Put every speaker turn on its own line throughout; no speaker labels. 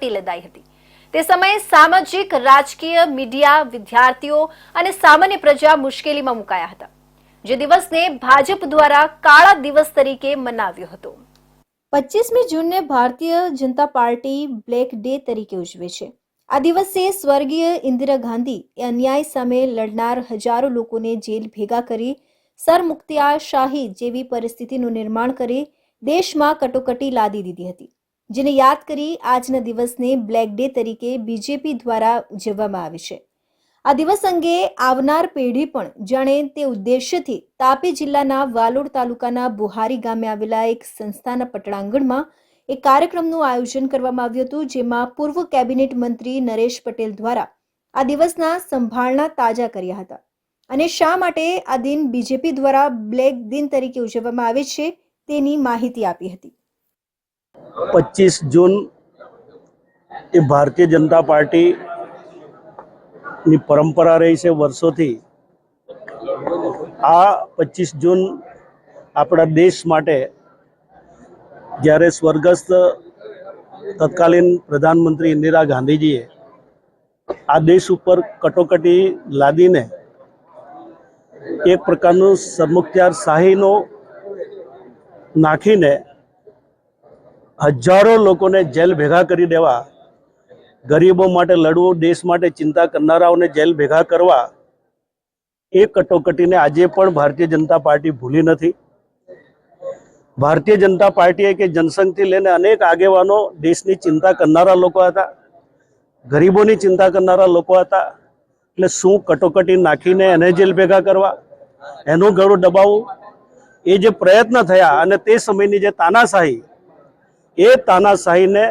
કટોકટી લદાઈ હતી. તે સમયે સામાજિક, રાજકીય, મીડિયા, વિદ્યાર્થીઓ અને સામાન્ય પ્રજા મુશ્કેલીમાં મુકાયા હતા. જે દિવસને ભાજપ દ્વારા કાળા દિવસ તરીકે મનાવ્યો હતો. પચીસમી જૂનને Bharatiya Janata party black day તરીકે ઉજવે છે. આ દિવસે સ્વર્ગીય ઇન્દિરા ગાંધી એ અન્યાય સામે લડનાર હજારો લોકોને જેલ ભેગા કરી સરમુખત્યારશાહી જેવી પરિસ્થિતિનું નિર્માણ કરી દેશમાં કટોકટી લાદી દીધી હતી. જેને યાદ કરી આજના દિવસને બ્લેક ડે તરીકે બીજેપી દ્વારા ઉજવવામાં આવે છે. આ દિવસ અંગે આવનાર પેઢી પણ જાણે તે ઉદ્દેશ્યથી તાપી જિલ્લાના વાલોડ તાલુકાના બુહારી ગામે આવેલા એક સંસ્થાના પટળાંગણમાં એક કાર્યક્રમનું આયોજન કરવામાં આવ્યું હતું, જેમાં પૂર્વ કેબિનેટ મંત્રી નરેશ પટેલ દ્વારા આ દિવસના સંભાળના તાજા કર્યા હતા. અને શા માટે આ દિન બીજેપી દ્વારા બ્લેક દિન તરીકે ઉજવવામાં આવે છે તેની માહિતી આપી હતી.
પચીસ જૂન એ ભારતીય જનતા પાર્ટીની પરંપરા રહી છે વર્ષોથી. આ પચીસ જૂન આપણા દેશ માટે જ્યારે સ્વર્ગસ્થ તત્કાલીન પ્રધાનમંત્રી ઇન્દિરા ગાંધીજીએ આ દેશ ઉપર કટોકટી લાદીને એક પ્રકારનું સરમુખત્યાર શાહીનો નાખીને હજારો લોકોને જેલ ભેગા કરી દેવા, ગરીબો માટે લડવું, દેશ માટે ચિંતા કરનારાઓને જેલ ભેગા કરવા, એ કટોકટીને આજે પણ ભારતીય જનતા પાર્ટી ભૂલી નથી. ભારતીય જનતા પાર્ટીએ કે જનસંઘથી લઈને અનેક આગેવાનો દેશની ચિંતા કરનારા લોકો હતા, ગરીબોની ચિંતા કરનારા લોકો હતા, એટલે શું કટોકટી નાખીને એને જેલ ભેગા કરવા? એનું ગળું દબાવવું? એ જે પ્રયત્ન થયા અને તે સમયની જે તાનાશાહી એ તાનાશાહીને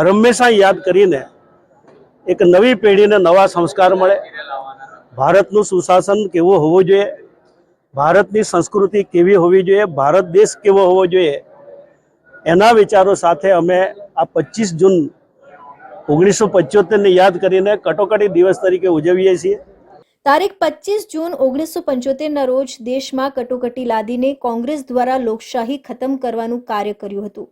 હંમેશા યાદ કરીને એક નવી પેઢીને નવા સંસ્કાર મળે. ભારતનું સુશાસન કેવું હોવું જોઈએ? ભારતની સંસ્કૃતિ કેવી હોવી જોઈએ? ભારત દેશ કેવો હોવો જોઈએ? એના વિચારો સાથે અમે આ પચીસ જૂન ઓગણીસો પંચોતેરને યાદ કરીને કટોકટી દિવસ તરીકે ઉજવીએ છીએ.
તારીખ પચીસ જૂન ઓગણીસો પંચોતેરના રોજ દેશમાં કટોકટી લાદીને કોંગ્રેસ દ્વારા લોકશાહી ખતમ કરવાનું કાર્ય કર્યું હતું.